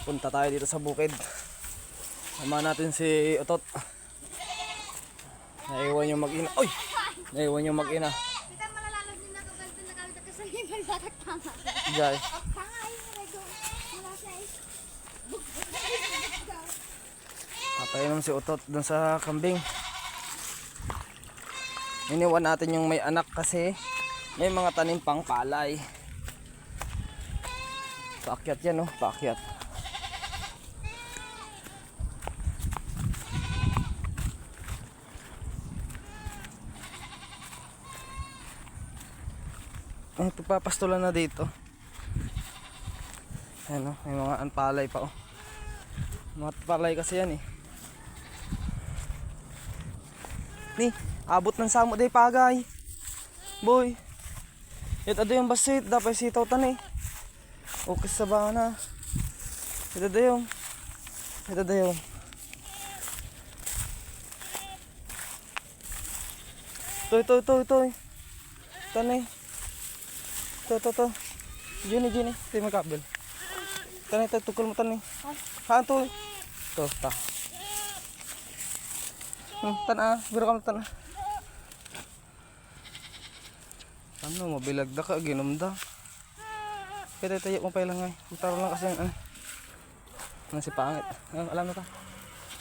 Punta tayo dito sa bukid. Sama natin si Otot. Naiwan yung mag-ina. Oy! Naiwan yung mag-ina. Is. Papainom si Otot dun sa kambing. Iniwan natin yung may anak kasi may mga tanim pang palay. Paakyat yan oh, paakyat. Ay, pagpapastulan na dito. Ayan oh, may mga anpalay pa oh. Mga palay kasi yan eh. Ni, abot ng samo day pagay. Boy. Ito ado yung basit, dapat sitaw tan eh. Okay sa bana. Ito ado yung. Ito ado yung. Toy, toy, toy, toy. Tan eh. To, to, to. Gini, gini. Ito yung kabel. Tan eh, tukul mo tan eh. Haan to. To, ta. Hmm, tan ah. Biro ka mo tan ah. Ano, mabilagda ka, ginumda. Kaya tayo mo pa lang ay. Taro lang kasi ano. Ano si pangit. Ano, alam mo ka.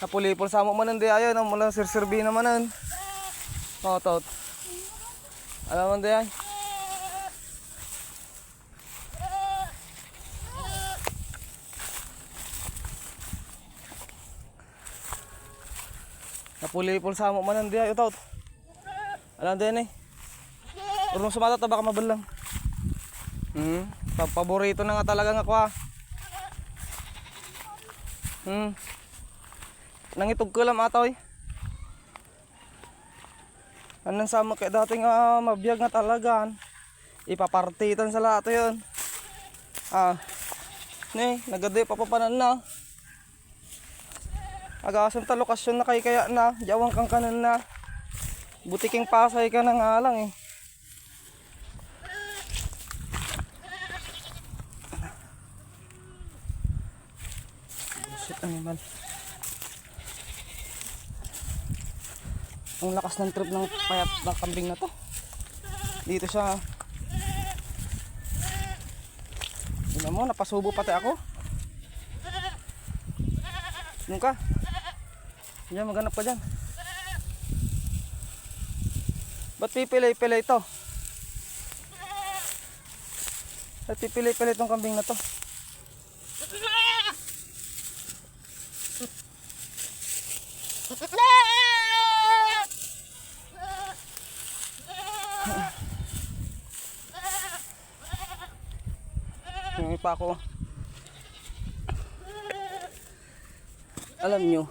Napulipol sa mo manan di ayo no mula sirsirbi na manan. Oh, tot. Alam mo di ay. Napulipol sa mo manan di ayo tot. Alam din eh. Urong sumata ta baka mabalang. Hmm, pa- paborito na nga talaga nga ko ah. Hmm. Nangitog ko lang atoy. Anong sama kay dating ah, mabiyag nga talaga. Ipapartitan sa lahat yun. Ah. Ni, nagadi pa papanan na. Agasam ta lokasyon na kay kaya na, jawang kang kanan na. Butiking pasay ka na nga lang eh. Animal. Ang lakas ng trip ng payat ng kambing na to. Dito siya. Tingnan mo, napasubo pati ako. Yung ka. Diyan, maghanap ka dyan. Ba't pipilay-pilay to? Ba't pipilay-pilay tong kambing na to? Yung pa ako. Alam nyo,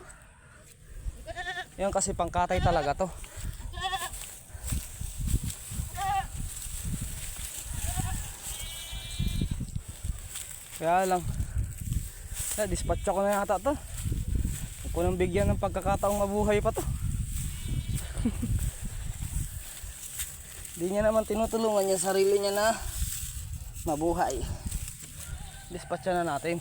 yan kasi pangkatay talaga to. Kaya lang, na dispatch ko na yata to. Huwag ko nang bigyan ng pagkakataong mabuhay pa to. Hindi niya naman tinutulungan yung sarili niya na mabuhay. Dispatch na natin.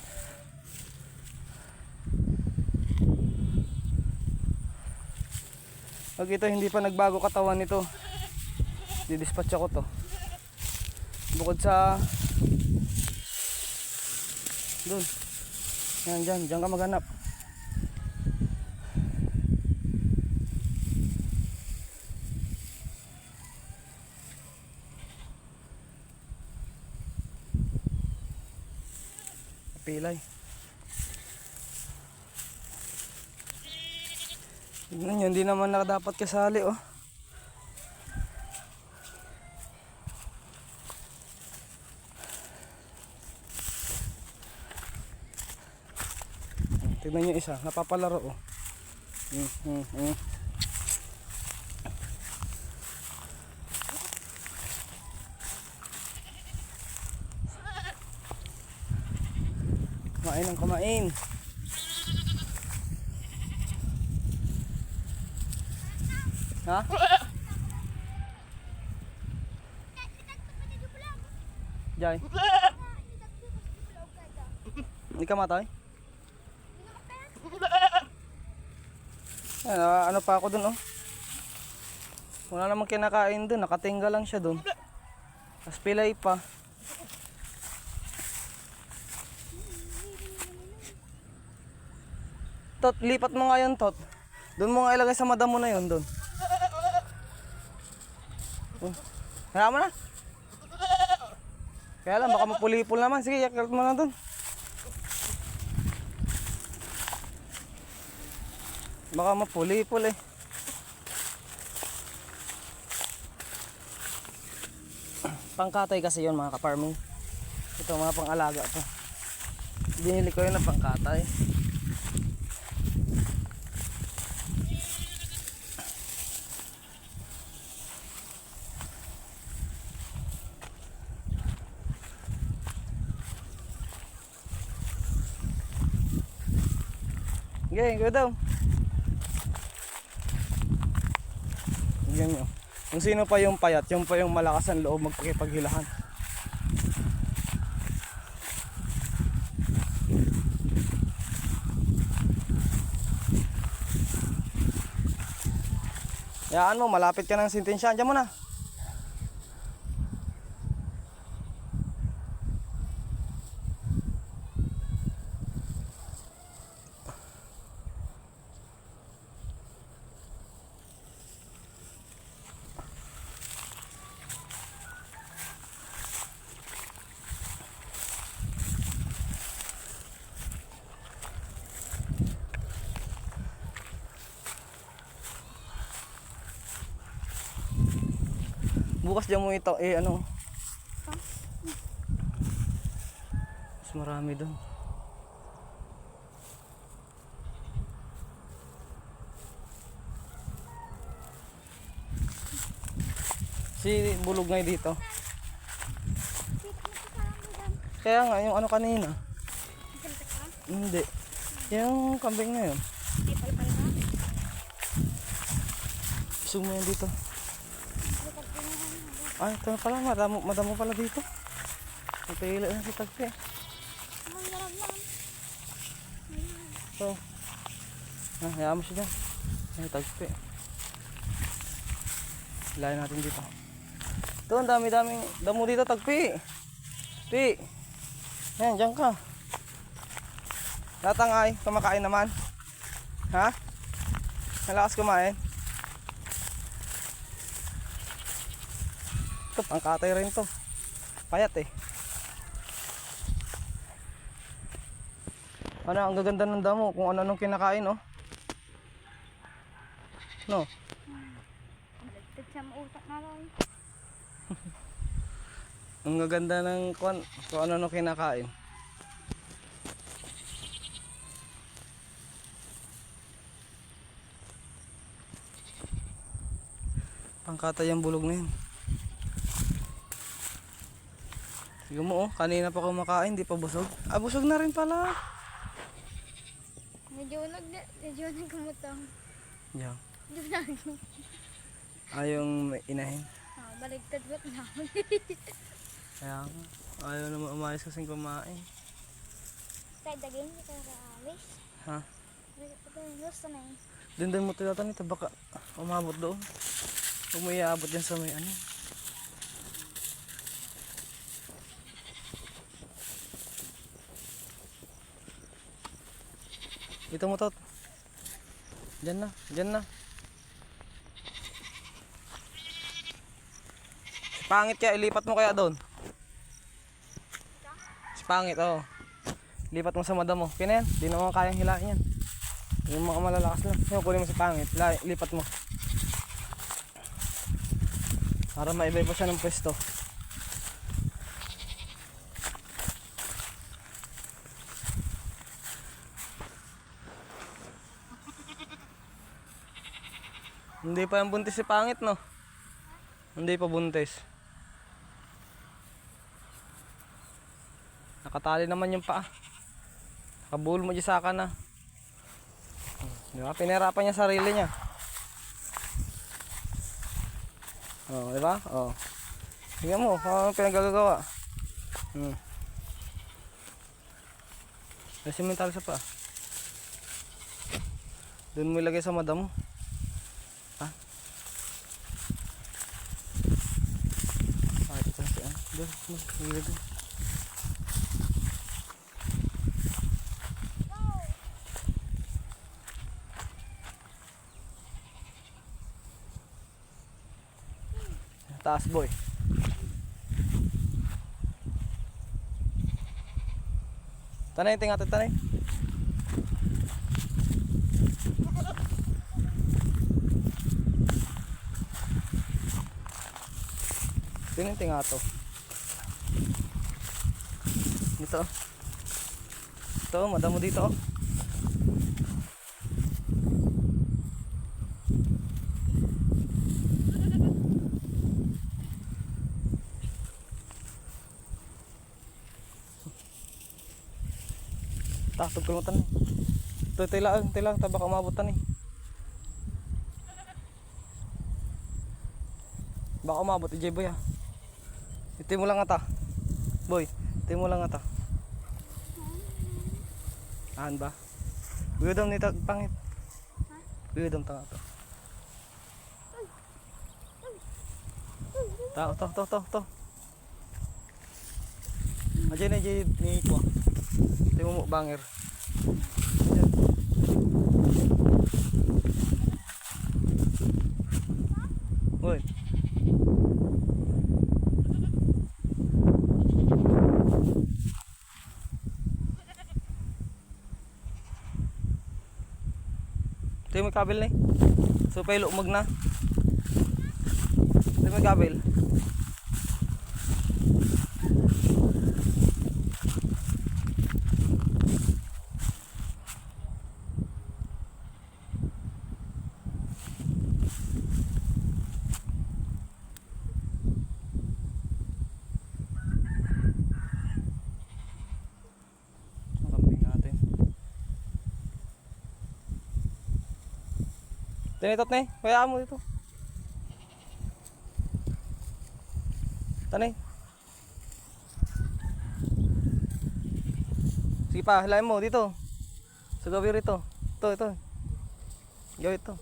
Pag ito hindi pa nagbago katawan nito, didispatch ako to. Bukod sa doon. Yan dyan, dyan ka maghanap. Pilay. Tignan nyo, hindi naman na dapat kasali oh. Tignan nyo isa, napapalaro oh. Mm, mm, mm. Kumain ng kumain. Ha? Jai. Hindi ka matay? Ayan, ah, ano pa ako dun oh. Wala namang kinakain dun. Nakatingga lang siya dun. Tapos pilay pa. Tot, lipat mo nga yun, Tot. Doon mo nga ilagay sa madam mo na yun, doon. Oh. Kaya mo na. Kaya lang, baka mapulipol naman. Sige, yakal mo na doon. Baka mapulipol eh. Pangkatay kasi yun mga ka-farming. Ito mga pang-alaga to. Binili ko yun na pangkatay. Okay, go daw. Yan nyo. Kung sino pa yung payat, yung pa yung malakas ang loob magpakipaghilahan. Yaan mo, malapit ka ng sintensya. Diyan mo na. Bukas diyan mo ito, eh ano. Mas marami doon. Si bulog ngay dito. Kaya nga, yung ano kanina. Hindi. Yung kambing na yun. Gusto mo yan dito. Ay, ito na pala, madamo, madamo pala dito. Napila na si Tagpi. So, ah, hayaan mo siya dyan. Ay, Tagpi. Hilahin natin dito. Ito, ang dami-daming damo dito, Tagpi. Pi. Yan, dyan ka. Natangay, kumakain naman. Ha? Malakas kumain. Ito, pangkatay rin to. Payat eh. Ano, ang gaganda ng damo kung ano nung kinakain, oh. No? Baligtad siya mautak na lang. Ang gaganda ng kung, kung ano nung kinakain. Pangkatay ang bulog na yun. Sige mo oh, kanina pa kumakain, di pa busog. Ah, busog na rin pala. Medyo nag medyo nagkamutang. Yan. Medyo nag Ah, yung inahin. ah, baligtad ba't na? Kaya ayaw naman umayos kasing kumain. Kaya daging ito sa alis. Ha? Gusto na eh. Doon din mo tiyatan ito, baka umabot doon. Huwag mo iaabot dyan sa may ano. Dito mo tot. Diyan na, diyan na. Si pangit kaya, ilipat mo kaya doon. Si pangit, oo. Lipat mo sa madam mo. Kaya na yan, di naman kayang hilain yan. Yung mga malalakas lang. Yung kunin mo sa pangit, lipat mo. Para maibay pa siya ng pwesto. Hindi pa yung buntis si pangit, no? Hindi pa buntis. Nakatali naman yung paa. Nakabul mo sa akin na. Di ba? Pinahirapan niya sarili niya. Oh, di ba? Oh. Tingnan mo, ano pinagagagawa. Hmm. Nasimental sa pa. Doon mo ilagay sa madam mo. Ha? Ah, ito si ano. Doon. Taas boy. Tanay, tingnan natin tanay. Tingnan tingnan to. Dito. Ito, madamo dito. oh. Tatog ko tan. Ito, ito lang, ito lang, tabak umabutan eh. Baka umabot, eh, boy ah. Ito mo lang ata. Boy, ito mo lang ata. Ahan ba? Buyodom nito, pangit. Buyodom tanga to. Tao, to, to, to, to. Aja na, aja ni ko. Ito mo banger. Ayan. Uy. Yung may kabel na eh. So pa lumag na. Yung may kabel. Kambing natin. Tinitot na eh. Kaya mo dito. Tanay. Sige pa, hilahin mo dito. Sa gabi rito. Ito, ito. Gawin ito.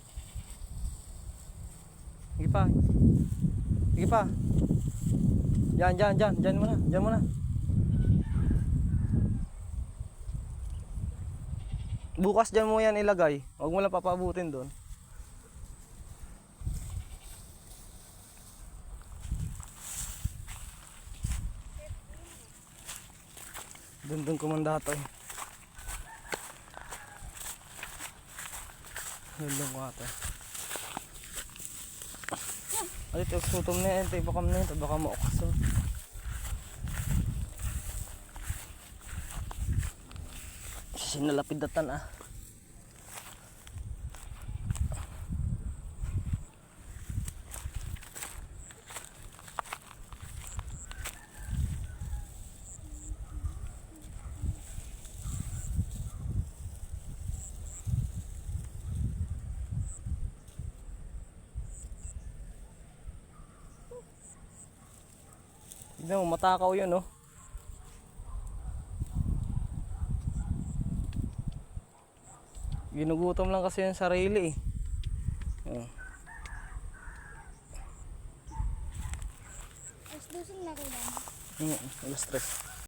Sige pa. Sige pa. Diyan, diyan, diyan. Diyan muna. Diyan muna. Bukas dyan mo yan ilagay. Huwag mo lang papabutin doon. Doon doon kumanda to. Doon doon ko ata. Ay, ito sutom na yan. Ito bakam na yan. Ito baka maukas. oh. Sinalapidatan ah. Tignan mo, matakaw yun, no? Ginugutom lang kasi yung sarili, eh. Oh. Tapos dusing na ko lang. Mm, alas stress.